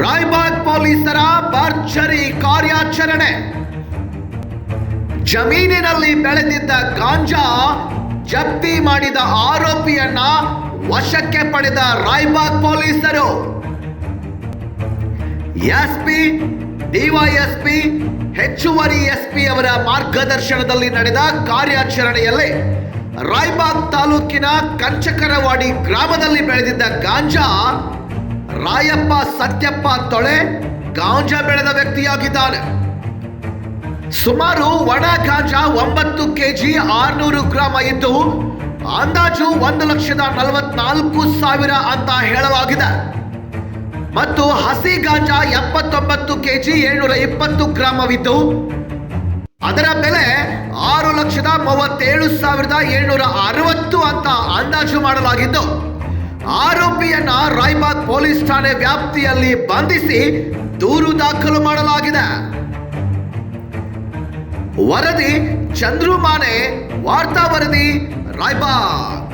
ರಾಯ್ಬಾಗ್ ಪೊಲೀಸರ ಭರ್ಜರಿ ಕಾರ್ಯಾಚರಣೆ. ಜಮೀನಿನಲ್ಲಿ ಬೆಳೆದಿದ್ದ ಗಾಂಜಾ ಜಪ್ತಿ ಮಾಡಿದ ಆರೋಪಿಯನ್ನ ವಶಕ್ಕೆ ಪಡೆದ ರಾಯ್ಬಾಗ್ ಪೊಲೀಸರು. ಎಸ್ಪಿ, ಡಿವೈಎಸ್ಪಿ, ಹೆಚ್ಚುವರಿ ಎಸ್ಪಿ ಅವರ ಮಾರ್ಗದರ್ಶನದಲ್ಲಿ ನಡೆದ ಕಾರ್ಯಾಚರಣೆಯಲ್ಲಿ ರಾಯ್ಬಾಗ್ ತಾಲೂಕಿನ ಕಂಚಕರವಾಡಿ ಗ್ರಾಮದಲ್ಲಿ ಬೆಳೆದಿದ್ದ ಗಾಂಜಾ ರಾಯಪ್ಪ, ಸತ್ಯಪ್ಪ ತೊಳೆ ಗಾಂಜಾ ಬೆಳೆದ ವ್ಯಕ್ತಿಯಾಗಿದ್ದಾನೆ. ಸುಮಾರು ಒಣ ಗಾಂಜಾ ಒಂಬತ್ತು ಕೆಜಿ ಆರ್ನೂರು ಗ್ರಾಮ ಇದ್ದು, ಅಂದಾಜು ಒಂದು ಲಕ್ಷದ ನಲವತ್ನಾಲ್ಕು ಸಾವಿರ ಅಂತ ಹೇಳಲಾಗಿದೆ. ಮತ್ತು ಹಸಿ ಗಾಂಜಾ ಎಪ್ಪತ್ತೊಂಬತ್ತು ಕೆಜಿ ಏಳ್ನೂರ ಇಪ್ಪತ್ತು ಗ್ರಾಮವಿದ್ದು, ಅದರ ಬೆಲೆ ಆರು ಲಕ್ಷದ ಮೂವತ್ತೇಳು ಸಾವಿರದ ಏಳ್ನೂರ ಅರವತ್ತು ಅಂತ ಅಂದಾಜು ಮಾಡಲಾಗಿದ್ದು. ಆರೋಪಿಯನ್ನ ರಾಯ್ಬಾಗ್ ಪೊಲೀಸ್ ಠಾಣೆ ವ್ಯಾಪ್ತಿಯಲ್ಲಿ ಬಂಧಿಸಿ ದೂರು ದಾಖಲು ಮಾಡಲಾಗಿದೆ. ವರದಿ ಚಂದ್ರುಮಾನೆ ವಾರ್ತಾ ವರದಿ ರಾಯ್ಬಾಗ್.